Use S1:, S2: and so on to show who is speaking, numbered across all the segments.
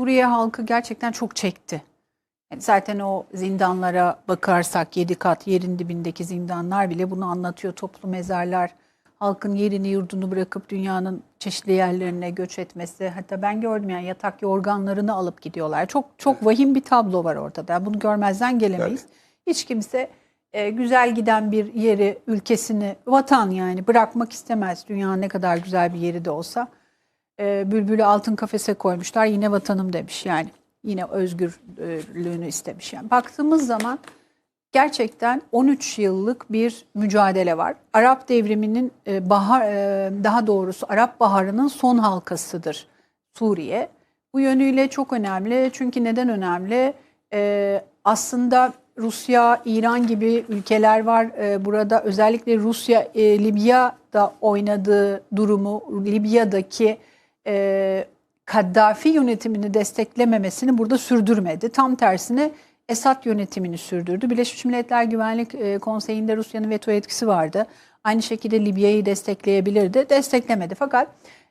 S1: Suriye halkı gerçekten çok çekti. Yani zaten o zindanlara bakarsak 7 kat yerin dibindeki zindanlar bile bunu anlatıyor. Toplu mezarlar, halkın yerini yurdunu bırakıp dünyanın çeşitli yerlerine göç etmesi. Hatta ben gördüm yani yatak yorganlarını alıp gidiyorlar. Çok çok vahim bir tablo var ortada. Bunu görmezden gelemeyiz. Hiç kimse e, güzel giden bir yeri, ülkesini, vatan yani bırakmak istemez. Dünyanın ne kadar güzel bir yeri de olsa. E, bülbülü altın kafese koymuşlar. Yine vatanım demiş yani. Yine özgürlüğünü istemiş. Yani baktığımız zaman gerçekten 13 yıllık bir mücadele var. Arap devriminin e, bahar e, daha doğrusu Arap Baharı'nın son halkasıdır Suriye. Bu yönüyle çok önemli. Çünkü neden önemli? Aslında Rusya, İran gibi ülkeler var. Burada özellikle Rusya, Libya'da oynadığı durumu, Libya'daki e, Kaddafi yönetimini desteklememesini burada sürdürmedi. Tam tersine Esad yönetimini sürdürdü. Birleşmiş Milletler Güvenlik e, Konseyi'nde Rusya'nın veto etkisi vardı. Aynı şekilde Libya'yı destekleyebilirdi. Desteklemedi fakat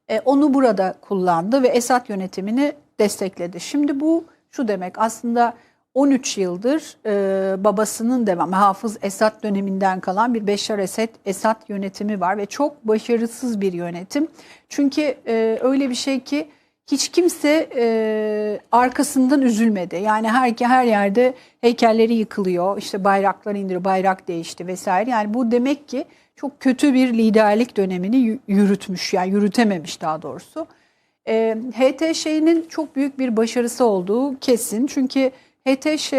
S1: e, onu burada kullandı ve Esad yönetimini destekledi. Şimdi bu şu demek aslında 13 yıldır e, babasının devamı Hafız Esad döneminden kalan bir Beşar Esed Esad yönetimi var ve çok başarısız bir yönetim. Çünkü e, öyle bir şey ki hiç kimse e, arkasından üzülmedi. Yani her her yerde heykelleri yıkılıyor, işte bayraklar indiriyor, bayrak değişti vesaire. Yani bu demek ki çok kötü bir liderlik dönemini yü- yürütmüş, yani yürütememiş daha doğrusu. E, HTŞ'nin çok büyük bir başarısı olduğu kesin. Çünkü HTŞ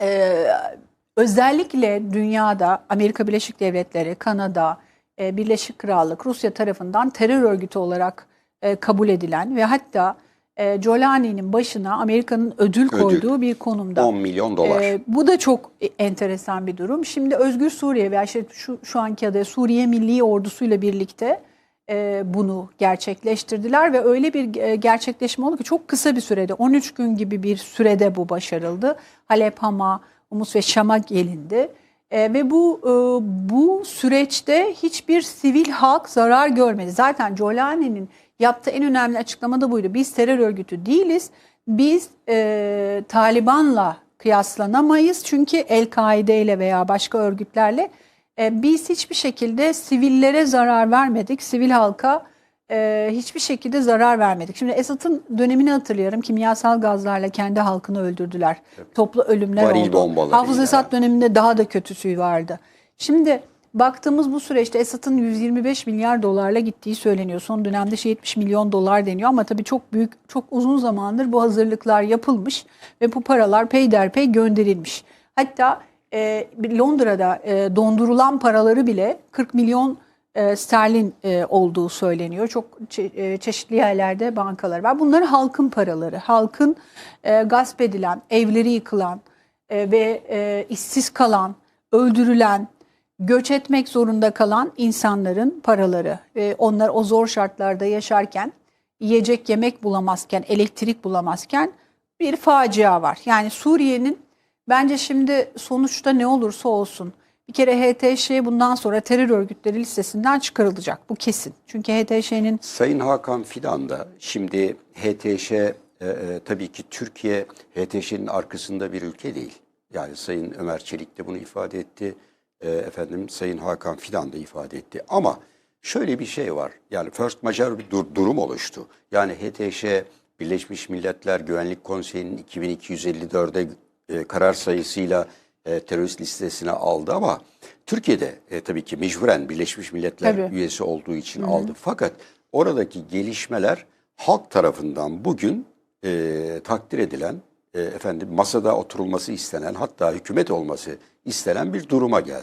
S1: e, özellikle dünyada Amerika Birleşik Devletleri, Kanada, e, Birleşik Krallık, Rusya tarafından terör örgütü olarak e, kabul edilen ve hatta e, Jolani'nin başına Amerika'nın ödül
S2: Ödül.
S1: koyduğu bir konumda.
S2: 10 milyon dolar.
S1: Ee, bu da çok enteresan bir durum. Şimdi Özgür Suriye veya işte şu, şu anki adı Suriye Milli Ordusu'yla birlikte e, bunu gerçekleştirdiler ve öyle bir e, gerçekleşme oldu ki çok kısa bir sürede 13 gün gibi bir sürede bu başarıldı. Halep, Hama, Humus ve Şam'a gelindi. E, ve bu bu süreçte hiçbir sivil halk zarar görmedi. Zaten Jolani'nin yaptığı en önemli açıklama da buydu. Biz terör örgütü değiliz. Biz e, Taliban'la kıyaslanamayız. Çünkü El-Kaide ile veya başka örgütlerle e, biz hiçbir şekilde sivillere zarar vermedik. Sivil halka e, hiçbir şekilde zarar vermedik. Şimdi Esad'ın dönemini hatırlıyorum. Kimyasal gazlarla kendi halkını öldürdüler. Toplu ölümler
S2: Varil
S1: oldu. Hafız Esad döneminde daha da kötüsü vardı. Şimdi baktığımız bu süreçte Esad'ın 125 milyar dolarla gittiği söyleniyor. Son dönemde şey 70 milyon dolar deniyor ama tabii çok büyük, çok uzun zamandır bu hazırlıklar yapılmış ve bu paralar peyderpey gönderilmiş. Hatta e, Londra'da e, dondurulan paraları bile 40 milyon e, sterlin e, olduğu söyleniyor. Çok çe- e, çeşitli yerlerde bankalar var. Bunlar halkın paraları. Halkın e, gasp edilen, evleri yıkılan e, ve e, işsiz kalan, öldürülen, göç etmek zorunda kalan insanların paraları. Ve onlar o zor şartlarda yaşarken, yiyecek yemek bulamazken, elektrik bulamazken bir facia var. Yani Suriye'nin bence şimdi sonuçta ne olursa olsun bir kere HTŞ bundan sonra terör örgütleri listesinden çıkarılacak. Bu kesin. Çünkü HTŞ'nin
S2: Sayın Hakan Fidan da şimdi HTŞ e, e, tabii ki Türkiye HTŞ'nin arkasında bir ülke değil. Yani Sayın Ömer Çelik de bunu ifade etti. E, efendim Sayın Hakan Fidan da ifade etti. Ama şöyle bir şey var. Yani first major bir dur- durum oluştu. Yani HTŞ Birleşmiş Milletler Güvenlik Konseyi'nin 2254'e e, karar sayısıyla e, terörist listesine aldı ama Türkiye'de e, tabii ki mecburen Birleşmiş Milletler
S1: Tabii.
S2: üyesi olduğu için aldı. Fakat oradaki gelişmeler halk tarafından bugün e, takdir edilen, e, efendim masada oturulması istenen, hatta hükümet olması istenen bir duruma geldi.